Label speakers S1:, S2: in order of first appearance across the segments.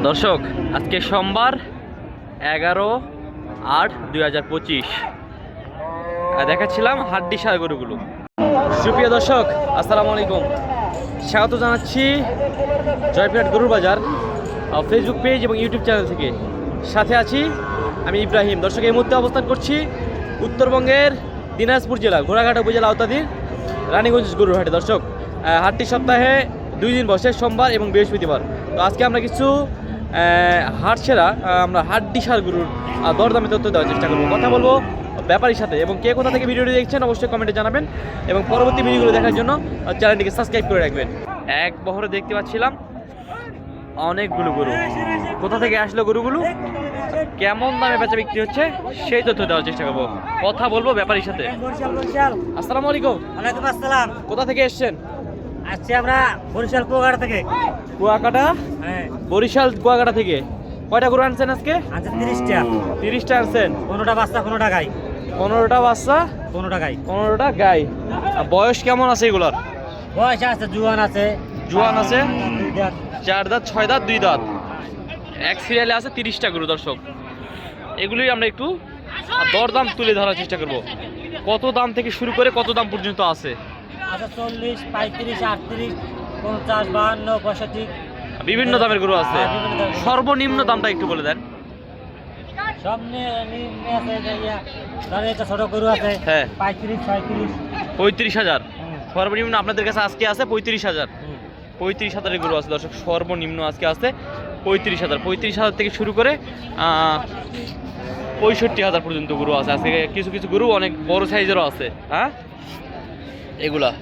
S1: দর্শক, আজকে সোমবার এগারো আট দুই হাজার পঁচিশ। দেখাচ্ছিলাম হাড্ডি সার গরুগুলো সুপ্রিয় দর্শক, আসসালামু আলাইকুম। স্বাগত জানাচ্ছি জয়পুরহাট গরুর বাজার ফেসবুক পেজ এবং ইউটিউব চ্যানেল থেকে। সাথে আছি আমি ইব্রাহিম। দর্শক, এই মুহূর্তে অবস্থান করছি উত্তরবঙ্গের দিনাজপুর জেলা, ঘোড়াঘাট উপজেলা আওতাধীন রানীগঞ্জ গরুর হাটে। দর্শক হাটটি সপ্তাহে দুই দিন বসে, সোমবার এবং বৃহস্পতিবার। তো আজকে আমরা কিছু হাট সেরা আমরা হাড্ডি সার গরুর দরদামে তথ্য দেওয়ার চেষ্টা করব। কথা বলব ব্যাপারীর সাথে। এবং কে কোথা থেকে ভিডিওটি দেখছেন অবশ্যই কমেন্টে জানাবেন। এবং পরবর্তী ভিডিওগুলো দেখার জন্য চ্যানেলটিকে সাবস্ক্রাইব করে রাখবেন। এক বহরে দেখতে পাচ্ছিলাম অনেকগুলো গরু। কোথা থেকে আসলো গরুগুলো? কেমন দামে বেচা বিক্রি হচ্ছে সেই তথ্য দেওয়ার চেষ্টা করব। কথা বলব ব্যাপারীর সাথে। আসসালামু আলাইকুম।
S2: আসসালাম।
S1: কোথা থেকে এসছেন?
S2: আসছি আমরা বরিশাল কুয়াঘাট থেকে।
S1: কুয়াকাটা?
S2: হ্যাঁ।
S1: বরিশাল কুয়াকাটা থেকে। কয়টা গরু আনছেন আজকে?
S2: আচ্ছা তিরিশটা।
S1: তিরিশটা আনছেন।
S2: পনেরোটা বাচ্চা পনেরোটা গাই।
S1: পনেরোটা বাচ্চা?
S2: পনেরোটা গাই।
S1: পনেরোটা গাই। বয়স কেমন আছে এগুলোর?
S2: বয়স আছে জুয়ান আছে।
S1: জুয়ান আছে? চার দাঁত ছয় দাঁত দুই দাঁত। এক সিরিয়ালে আছে তিরিশটা গরু দর্শক। এগুলোই আমরা একটু দরদাম তুলে ধরার চেষ্টা করব। কত দাম থেকে শুরু করে কত দাম পর্যন্ত আছে?
S2: চল্লিশ পঁয়ত্রিশ আটত্রিশ পঞ্চাশ বাহান্ন পঁয়ষট্টি।
S1: বিভিন্ন দামের গরু আছে।
S2: হ্যাঁ।
S1: সর্বনিম্ন দামটা একটু বলে দেন।
S2: সব আছে যে ধরেন একটা ছোট গরু আছে
S1: হ্যাঁ।
S2: পঁয়ত্রিশ ছয়ত্রিশ।
S1: পঁয়ত্রিশ হাজার। সর্বনিম্ন আপনাদের কাছে আজকে আছে পঁয়ত্রিশ হাজার। পঁয়ত্রিশ হাজারের গরু আছে দর্শক সর্বনিম্ন আজকে আছে পঁয়ত্রিশ হাজার। পঁয়ত্রিশ হাজার থেকে শুরু করে পঁয়ষট্টি হাজার পর্যন্ত গরু আছে। আজকে কিছু কিছু গরু অনেক বড় সাইজেরও আছে হ্যাঁ? এগুলা।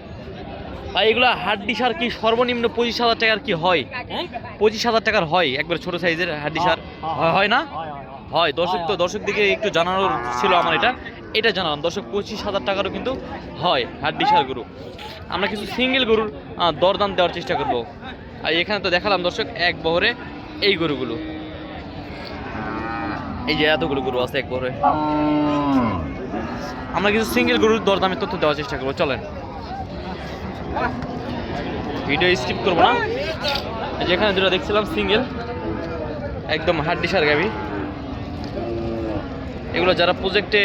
S1: আর এগুলা হাড্ডি সার কি সর্বনিম্ন পঁচিশ হাজার টাকার কি হয়?
S2: হ্যাঁ?
S1: পঁচিশ হাজার টাকার হয় একবার ছোট সাইজের হাড্ডি সার হয়- হয় না?
S2: হয়,
S1: দর্শক তো। দর্শক দিকে একটু জানানোর ছিল আমার এটা। এটা জানালাম দর্শক পঁচিশ হাজার টাকারও কিন্তু হয় হাড্ডি সার গরু। আমরা কিছু সিঙ্গেল গরুর দরদাম দেওয়ার চেষ্টা করব। আর এখানে তো দেখালাম দর্শক এক বহরে এই গরুগুলো। এই যে এতগুলো গরু আছে এক বহরে। আমরা কিছু সিঙ্গেল গরুর দরদামের তথ্য দেওয়ার চেষ্টা করব চলেন। ভিডিও স্কিপ করব না। যেখানে দুটো দেখছিলাম সিঙ্গেল একদম হাড্ডি সার গাবি। এগুলো যারা প্রজেক্টে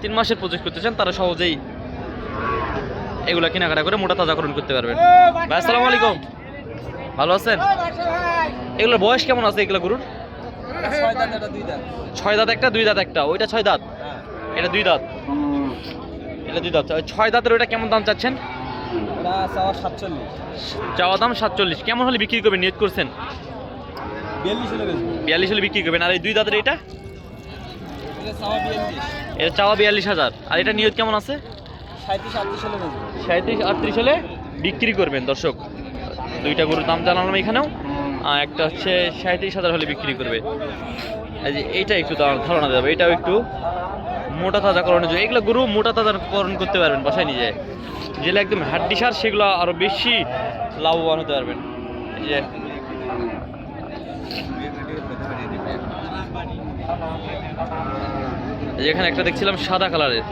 S1: তিন মাসের প্রজেক্ট করতে চান তারা সহজেই এগুলো কেনাকাটা করে মোটা তাজাকরণ করতে পারবেন। ভাই আসসালামু আলাইকুম। ভালো আছেন? এগুলোর বয়স কেমন আছে এগুলো গরুর? ছয় দাঁত একটা দুই দাঁত একটা। ওইটা ছয় দাঁত। এটা দুই দাঁত। এটা দুই দাঁত। ছয় দাঁতের ওইটা কেমন দাম চাচ্ছেন? চাওয়া দাম সাতচল্লিশ। কেমন হলে বিক্রি করবেন? নিয়োগ করছেন? বিয়াল্লিশ হলে বিক্রি করবেন। আর এই দুই দাঁতের এটা? এটা চাওয়া বিয়াল্লিশ। হাজার। আর এটা নিয়োগ কেমন আছে? সাঁত্রিশ আটত্রিশ হলে বিক্রি করবেন দর্শক। দুইটা গরুর দাম জানালাম এখানেও। একটা হচ্ছে সাঁত্রিশ হাজার হলে বিক্রি করবে। এই যে এইটা একটু ধার- ধারণা দেবে এটাও একটু মোটা তাজাকরণের জন্য। এগুলো গরু মোটা তাজাকরণ করতে পারবেন বাসায় নিজে যেগুলো একদম হাড্ডি সার সেগুলো আরও বেশি লাভবান হতে পারবেন। এই যে। এখানে একটা দেখছিলাম সাদা কালারের।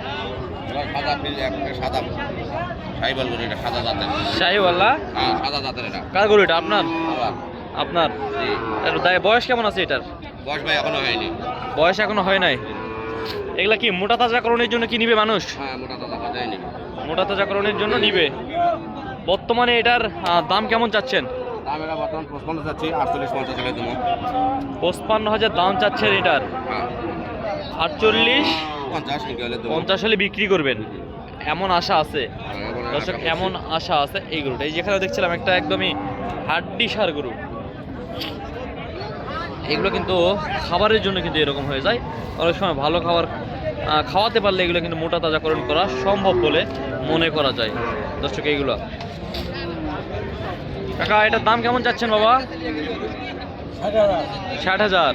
S3: গরু এটা
S1: কার গরু আপনার? আপনার? বয়স কেমন আছে এটার?
S3: বয়স ভাই এখনও হয়নি।
S1: বয়স এখনও হয় নাই? এগুলা কি মোটা তাজাকরণের জন্য কি নিবে মানুষ?
S3: হ্যাঁ মোটা
S1: তাজাকরণের জন্য নিবে। বর্তমানে এটার দাম কেমন চাচ্ছেন?
S3: পঁচপন্ন
S1: হাজার দাম চাচ্ছেন এটার?
S3: হ্যাঁ।
S1: আটচল্লিশ
S3: হলে
S1: পঞ্চাশ হলে বিক্রি করবেন। এমন আশা আছে।
S3: হ্যাঁ,
S1: দর্শক এমন আশা আছে এই গরুটা। এই যেখানে দেখছিলাম একটা একদমই হাড্ডি সার গরু। এগুলো কিন্তু খাবারের জন্য কিন্তু এরকম হয়ে যায়। অনেক সময় ভালো খাবার খাওয়াতে পারলে এগুলো কিন্তু মোটা তাজাকরণ করা সম্ভব বলে মনে করা যায়। দর্শক, এইগুলো। কাকা, এটার দাম কেমন চাচ্ছেন বাবা?
S2: ষাট হাজার।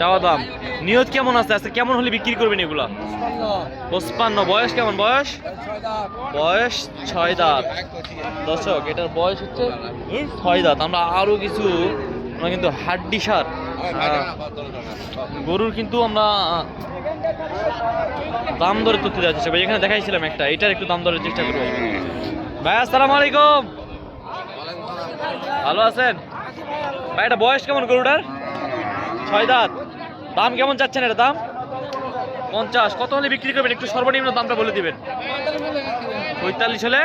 S1: চাওয়া দাম। নিয়ত কেমন আছে? আজকে কেমন হলে বিক্রি করবেন এগুলা? পঁচপান্ন। বয়স কেমন? বয়স? বয়স ছয় দাঁত। দর্শক, এটার বয়স হচ্ছে ছয় দাঁত। আমরা আরও কিছু, আমরা কিন্তু হাড্ডি সার গরুর কিন্তু আমরা দাম দরে তথ্য দেওয়ার চেষ্টা করি। এখানে দেখাইছিলাম একটা, এটার একটু দাম দরের চেষ্টা করব। ভাই, আসসালামু আলাইকুম। ভালো আছেন? ভাই, এটা বয়স কেমন গরুটার? ছয় দাঁত। দাম কেমন চাচ্ছেন এটা দাম? পঞ্চাশ। কত হলে বিক্রি করবেন? একটু সর্বনিম্ন দামটা বলে দিবেন। পঁয়তাল্লিশ হলে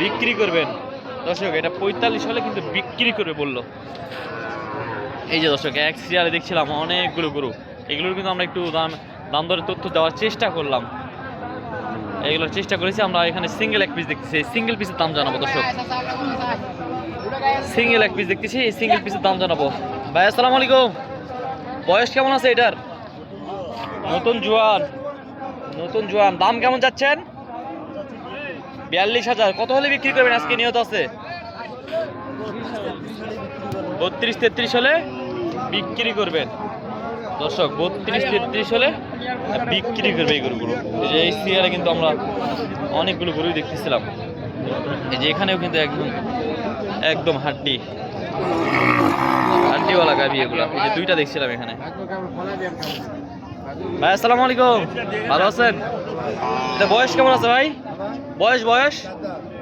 S1: বিক্রি করবেন। দর্শক, এটা পঁয়তাল্লিশ হলে কিন্তু বিক্রি করবে বলল। এই যে দর্শক, এক সিরিয়ালে দেখছিলাম অনেকগুলো গরু। এগুলোর কিন্তু আমরা একটু দাম দাম দরের তথ্য দেওয়ার চেষ্টা করলাম। এইগুলোর চেষ্টা করেছি, আমরা এখানে সিঙ্গেল এক পিস দেখতেছি। সিঙ্গেল পিসের দাম জানাব দর্শক। সিঙ্গেল এক পিস দেখতেছি, এই সিঙ্গেল পিসের দাম জানাব। ভাই, আসসালামু আলাইকুম। বয়স কেমন আছে এটার? নতুন জোয়ান। নতুন জোয়ান। দাম কেমন যাচ্ছেন? বিয়াল্লিশ হাজার। কত হলে বিক্রি করবেন? আজকে নিয়ত আছে? বত্রিশ তেত্রিশ হলে বিক্রি করবেন। দর্শক, বত্রিশ তেত্রিশ হলে বিক্রি করবে এই গরুগুলো। এই যে এই সিরিয়ালে কিন্তু আমরা অনেকগুলো গরুই দেখতেছিলাম। এই যে এখানেও কিন্তু একদম একদম হাড্ডি। হাড্ডিওয়ালা গাবি এগুলা। এই যে দুইটা দেখছিলাম এখানে। ভাই, আসসালামু আলাইকুম। ভালো আছেন? এটা বয়স কেমন আছে ভাই? বয়স বয়স?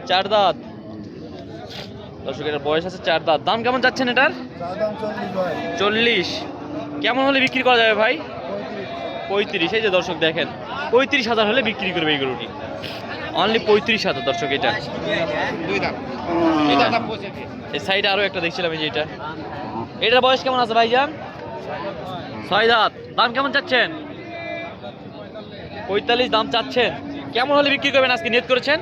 S1: চার দাঁত। দর্শক এটার বয়স আছে চার দাঁত। দাম কেমন যাচ্ছেন এটার? চল্লিশ কেমন হলে বিক্রি করা যাবে ভাই? পঁয়ত্রিশ। এই যে দর্শক দেখেন পঁয়ত্রিশ হাজার হলে বিক্রি করবে এই গরুটি। অনলি পঁয়ত্রিশ হাজার দর্শক এটা। এই সাইডে আরও একটা দেখছিলাম এই যে এটা। এটার বয়স কেমন আছে ভাইজান? ছয় দাঁত। দাম কেমন চাচ্ছেন? পঁয়তাল্লিশ দাম চাচ্ছেন। কেমন হলে বিক্রি করবেন আজকে? নিয়ত করেছেন?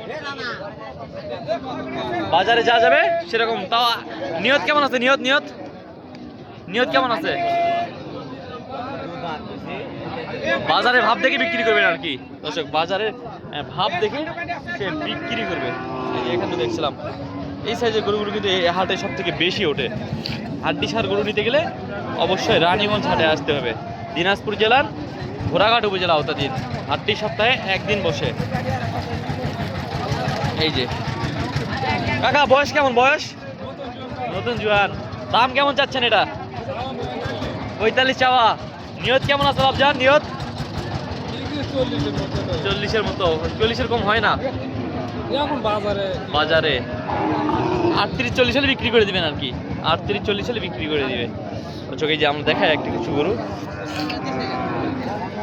S1: বাজারে যা যাবে? সেরকম। তাও নিয়ত কেমন আছে? নিয়ত নিয়ত? নিয়ত কেমন আছে? বাজারে ভাব দেখে বিক্রি করবেন আর কি। দর্শক, বাজারে ভাব দেখে সে বিক্রি করবে। যে এখানে দেখছিলাম। এই সাইজের গরুগুলো কিন্তু এই হাটে সব থেকে বেশি ওঠে। হাড্ডি সার গরু নিতে গেলে অবশ্যই রানীগঞ্জ হাটে আসতে হবে। দিনাজপুর জেলার ঘোড়াঘাট উপজেলা আওতাধীন। হাটটি সপ্তাহে একদিন বসে। এই যে কাকা বয়স কেমন বয়স? নতুন জোয়ান দাম কেমন চাচ্ছেন এটা? পঁয়তাল্লিশ চাওয়া। নিয়ত কেমন আছে বাবজান নিয়ত? চল্লিশের মতো। চল্লিশের কম হয় না?
S2: বাজারে।
S1: বাজারে। আটত্রিশ চল্লিশ হলে বিক্রি করে দিবেন আর কি। আটত্রিশ চল্লিশ হলে বিক্রি করে দিবে। চোখে যে আমরা দেখাই একটা কিছু গরু।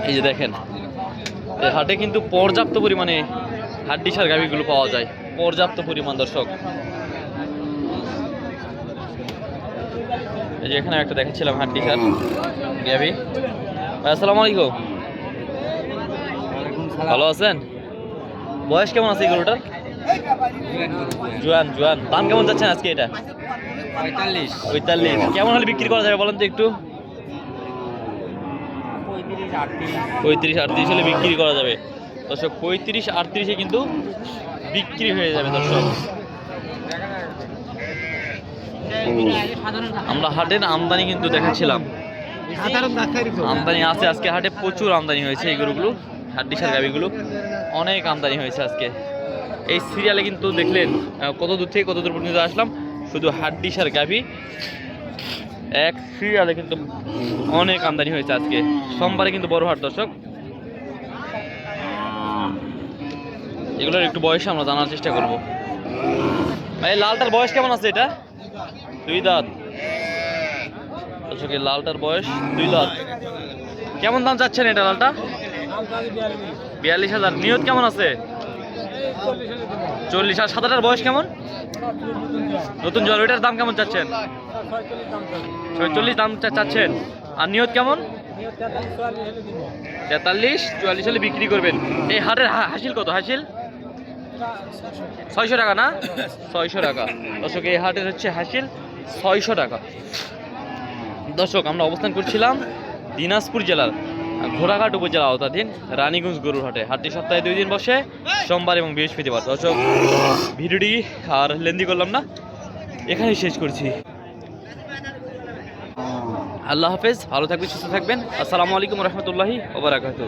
S1: এই যে দেখেন এই হাটে কিন্তু পর্যাপ্ত পরিমাণে হাড্ডি সার গাভিগুলো পাওয়া যায়। পর্যাপ্ত পরিমাণ দর্শক। এই যে এখানে একটা দেখাচ্ছিলাম হাড্ডি গাভি ভাই, আসসালামু আলাইকুম। ভালো আছেন? বয়স কেমন আছে গরুটার জোয়ান জোয়ান। দাম কেমন যাচ্ছেন আজকে এটা?
S2: পঁয়তাল্লিশ।
S1: পঁয়তাল্লিশ। কেমন হলে বিক্রি করা যাবে বলেন তো একটু?
S2: পঁয়ত্রিশ আটত্রিশ
S1: হলে বিক্রি করা যাবে। দর্শক পঁয়ত্রিশ আটত্রিশে কিন্তু বিক্রি হয়ে যাবে দর্শক। আমরা হাটের আমদানি কিন্তু দেখাচ্ছিলাম। আমদানি আছে আজকে হাটে প্রচুর আমদানি হয়েছে এই গরুগুলো হাড্ডিসার গাবিগুলো অনেক আমদানি হয়েছে আজকে। এই সিরিয়ালে কিন্তু দেখলেন কত দূর থেকে কত দূর পর্যন্ত আসলাম শুধু হাড্ডিসার গাভি। এক সিরিয়ালে কিন্তু অনেক আমদানি হয়েছে আজকে। সোমবারে কিন্তু বড় হাট দর্শক। এগুলোর একটু বয়স আমরা জানার চেষ্টা করব। ভাই লালটার বয়স কেমন আছে এটা? দুই দাঁত। দর্শক লালটার বয়স দুই দাঁত। কেমন দাম চাচ্ছেন এটা লালটা? বিয়াল্লিশ হাজার। নিয়ত কেমন আছে? চল্লিশ। আর সাদাটার বয়স কেমন? নতুন জল ওইটার দাম কেমন চাচ্ছেন? ছয়চল্লিশ দাম চাচ্ছেন। আর নিয়ত কেমন? তেতাল্লিশ। চুয়াল্লিশ হলে বিক্রি করবেন। এই হাটের হাসিল কত? হাসিল? ছয়শো টাকা না? ছয়শো টাকা। দর্শক, এই হাটের হচ্ছে হাসিল ছয়শো টাকা। দর্শক, আমরা অবস্থান করছিলাম দিনাজপুর জেলার ঘোড়াঘাট উপজেলা আওতাধীন রানীগঞ্জ গরুর হাটে। হাটটি সপ্তাহে দুই দিন বসে, সোমবার এবং বৃহস্পতিবার। দর্শক, ভিডিওটি আর লেন্দি করলাম না, এখানেই শেষ করছি। আল্লাহ হাফেজ, ভালো থাকবেন, সুস্থ থাকবেন। আসসালামু আলাইকুম রহমতুল্লাহি ওবরাকাতু